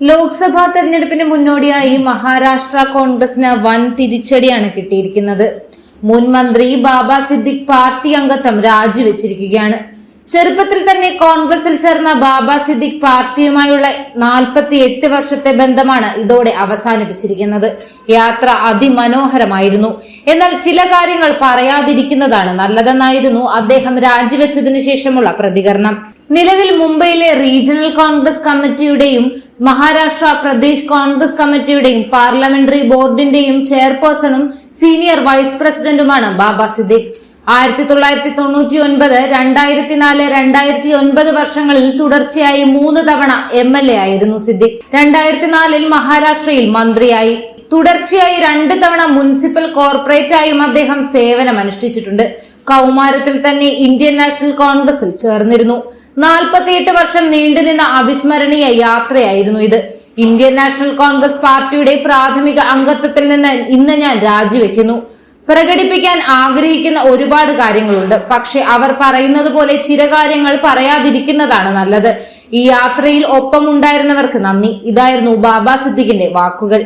ലോക്സഭാ തെരഞ്ഞെടുപ്പിന് മുന്നോടിയായി മഹാരാഷ്ട്ര കോൺഗ്രസിന് വൻ തിരിച്ചടിയാണ് കിട്ടിയിരിക്കുന്നത്. മുൻ മന്ത്രി ബാബ സിദ്ദിഖ് പാർട്ടി അംഗത്വം രാജിവെച്ചിരിക്കുകയാണ്. ചെറുപ്പത്തിൽ തന്നെ കോൺഗ്രസിൽ ചേർന്ന ബാബ സിദ്ദിഖ് പാർട്ടിയുമായുള്ള നാൽപ്പത്തി എട്ട് വർഷത്തെ ബന്ധമാണ് ഇതോടെ അവസാനിപ്പിച്ചിരിക്കുന്നത്. യാത്ര അതിമനോഹരമായിരുന്നു. എന്നാൽ ചില കാര്യങ്ങൾ പറയാതിരിക്കുന്നതാണ് നല്ലതെന്നായിരുന്നു അദ്ദേഹം രാജിവെച്ചതിനു ശേഷമുള്ള പ്രതികരണം. നിലവിൽ മുംബൈയിലെ റീജിയണൽ കോൺഗ്രസ് കമ്മിറ്റിയുടെയും മഹാരാഷ്ട്ര പ്രദേശ് കോൺഗ്രസ് കമ്മിറ്റിയുടെയും പാർലമെന്ററി ബോർഡിന്റെയും ചെയർപേഴ്സണും സീനിയർ വൈസ് പ്രസിഡന്റുമാണ് ബാബ സിദ്ദിഖ്. ആയിരത്തി തൊള്ളായിരത്തി തൊണ്ണൂറ്റി ഒൻപത് രണ്ടായിരത്തി നാല് രണ്ടായിരത്തി ഒൻപത് വർഷങ്ങളിൽ തുടർച്ചയായി മൂന്ന് തവണ എം എൽ എ ആയിരുന്നു സിദ്ദിഖ്. രണ്ടായിരത്തി നാലിൽ മഹാരാഷ്ട്രയിൽ മന്ത്രിയായി. തുടർച്ചയായി രണ്ട് തവണ മുനിസിപ്പൽ കോർപ്പറേറ്റായും അദ്ദേഹം സേവനം അനുഷ്ഠിച്ചിട്ടുണ്ട് കൗമാരത്തിൽ തന്നെ ഇന്ത്യൻ നാഷണൽ കോൺഗ്രസിൽ ചേർന്നിരുന്നു. നാൽപ്പത്തിയെട്ട് വർഷം നീണ്ടുനിന്ന അവിസ്മരണീയ യാത്രയായിരുന്നു ഇത്. ഇന്ത്യൻ നാഷണൽ കോൺഗ്രസ് പാർട്ടിയുടെ പ്രാഥമിക അംഗത്വത്തിൽ നിന്ന് ഇന്ന് ഞാൻ രാജിവെക്കുന്നു. പ്രകടിപ്പിക്കാൻ ആഗ്രഹിക്കുന്ന ഒരുപാട് കാര്യങ്ങളുണ്ട്. പക്ഷെ അവർ പറയുന്നത് പോലെ ചില കാര്യങ്ങൾ പറയാതിരിക്കുന്നതാണ് നല്ലത്. ഈ യാത്രയിൽ ഒപ്പമുണ്ടായിരുന്നവർക്ക് നന്ദി. ഇതായിരുന്നു ബാബാ സിദ്ദിഖിന്റെ വാക്കുകൾ.